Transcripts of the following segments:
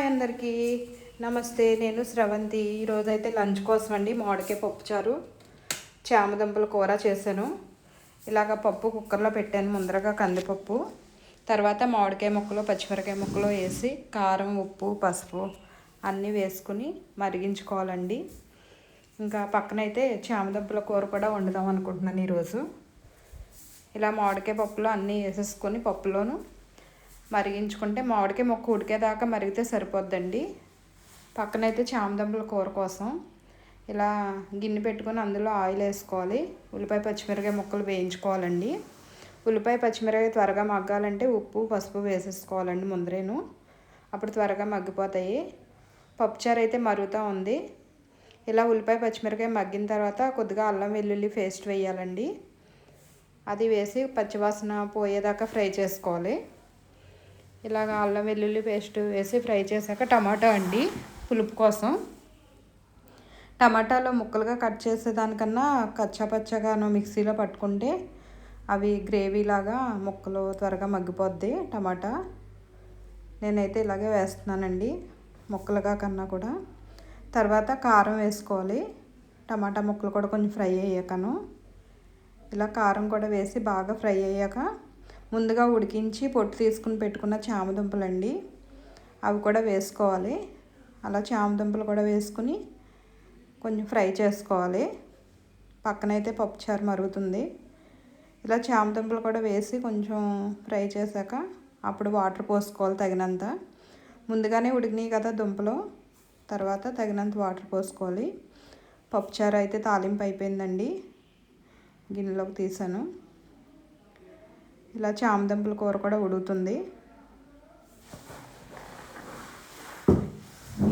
Hi అందరికీ. నమస్తే నేను స్రవంతి. ఈరోజైతే లంచ్ కోసం అండి మామిడికాయ పప్పుచారు చామదుంపల కూర చేశాను. ఇలాగ పప్పు కుక్కర్లో పెట్టాను ముందరగా కందిపప్పు. తర్వాత మామిడికాయ ముక్కలు పచ్చిమిరకాయ ముక్కలు వేసి కారం ఉప్పు పసుపు అన్నీ వేసుకుని మరిగించుకోవాలండి. ఇంకా పక్కనైతే చామదుంపల కూర కూడా వండుదాం అనుకుంటున్నాను ఈరోజు. ఇలా మామిడికాయ పప్పులో అన్నీ వేసేసుకొని పప్పులోను మరిగించుకుంటే మామిడికాయ మొక్క ఉడికేదాకా మరిగితే సరిపోద్దండి. పక్కనైతే చామదుంపల కూర కోసం ఇలా గిన్నె పెట్టుకొని అందులో ఆయిల్ వేసుకోవాలి. ఉల్లిపాయ పచ్చిమిరకాయ ముక్కలు వేయించుకోవాలండి. ఉల్లిపాయ పచ్చిమిరకాయ త్వరగా మగ్గాలంటే ఉప్పు పసుపు వేసేసుకోవాలండి ముందరేను. అప్పుడు త్వరగా మగ్గిపోతాయి. పప్పుచారు అయితే మరుగుతూ ఉంది. ఇలా ఉల్లిపాయ పచ్చిమిరకాయ మగ్గిన తర్వాత కొద్దిగా అల్లం వెల్లుల్లి పేస్ట్ వేయాలండి. అది వేసి పచ్చివాసన పోయేదాకా ఫ్రై చేసుకోవాలి. ఇలాగ అల్లం వెల్లుల్లి పేస్ట్ వేసి ఫ్రై చేశాక టమాటా అండి పులుపు కోసం. టమాటాలో ముక్కలుగా కట్ చేసేదానికన్నా కచ్చాపచ్చగాను మిక్సీలో పట్టుకుంటే అవి గ్రేవీలాగా ముక్కలు త్వరగా మగ్గిపోద్ది టమాటా. నేనైతే ఇలాగే వేస్తున్నానండి ముక్కలుగా కన్నా కూడా. తర్వాత కారం వేసుకోవాలి టమాటా ముక్కలు కూడా కొంచెం ఫ్రై అయ్యాకను. ఇలా కారం కూడా వేసి బాగా ఫ్రై అయ్యాక ముందుగా ఉడికించి పొట్టు తీసుకుని పెట్టుకున్న చామదుంపలండి. అవి కూడా వేసుకోవాలి. అలా చామదుంపలు కూడా వేసుకుని కొంచెం ఫ్రై చేసుకోవాలి. పక్కనైతే పప్పుచారు మరుగుతుంది. ఇలా చామదుంపలు కూడా వేసి కొంచెం ఫ్రై చేశాక అప్పుడు వాటర్ పోసుకోవాలి తగినంత. ముందుగానే ఉడికినాయి కదా దుంపలు. తర్వాత తగినంత వాటర్ పోసుకోవాలి. పప్పుచారు అయితే తాలింపు అయిపోయిందండి. గిన్నెలోకి తీసాను. ఇలా చామదుంపల కూర కూడా ఉడుకుతుంది.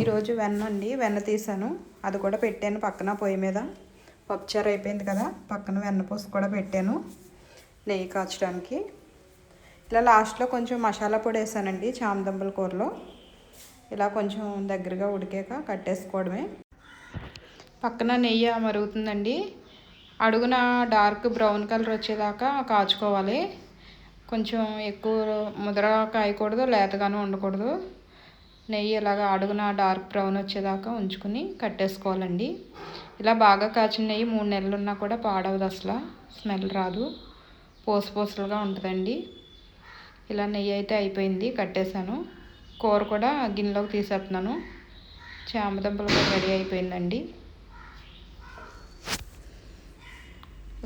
ఈరోజు వెన్న అండి వెన్న తీసాను. అది కూడా పెట్టాను పక్కన పొయ్యి మీద. పప్పుచారు అయిపోయింది కదా పక్కన వెన్నపూస కూడా పెట్టాను నెయ్యి కాచడానికి. ఇలా లాస్ట్లో కొంచెం మసాలా పొడి వేసానండి చామదుంపల కూరలో. ఇలా కొంచెం దగ్గరగా ఉడికాక కట్టేసుకోవడమే పక్కన నెయ్యి మరుగుతుందండి. అడుగున డార్క్ బ్రౌన్ కలర్ వచ్చేదాకా కాచుకోవాలి. కొంచెం ఎక్కువ ముద్ర కాయకూడదు లేతగాను ఉండకూడదు. నెయ్యి ఇలాగ అడుగున డార్క్ బ్రౌన్ వచ్చేదాకా ఉంచుకుని కట్టేసుకోవాలండి. ఇలా బాగా కాచిన నెయ్యి మూడు నెలలు ఉన్నా కూడా పాడవదు అసలు స్మెల్ రాదు. పోసు పోసులుగా ఉంటుందండి. ఇలా నెయ్యి అయితే అయిపోయింది కట్టేశాను. కూర కూడా గిన్నెలోకి తీసేస్తున్నాను. చామదుంపలు కూడా రెడీ అయిపోయిందండి.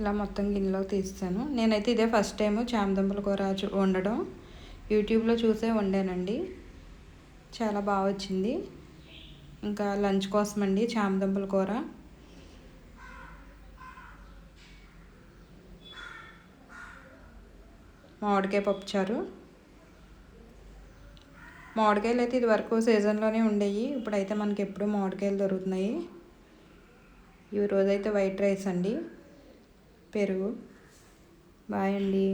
ఇలా మొత్తం గిన్నెలో తీస్తాను. నేనైతే ఇదే ఫస్ట్ టైం చామదుంపల కూర వండడం. యూట్యూబ్లో చూసే వండానండి. చాలా బాగా వచ్చింది. ఇంకా లంచ్ కోసం అండి చామదుంపల కూర. మామిడికాయ పప్పుచారు. మామిడికాయలు అయితే ఇది వరకు సీజన్లోనే ఉండేవి ఇప్పుడైతే మనకి ఎప్పుడు మామిడికాయలు దొరుకుతున్నాయి. ఈ రోజైతే వైట్ రైస్ అండి. పెరుగు. బాయ్ అండి.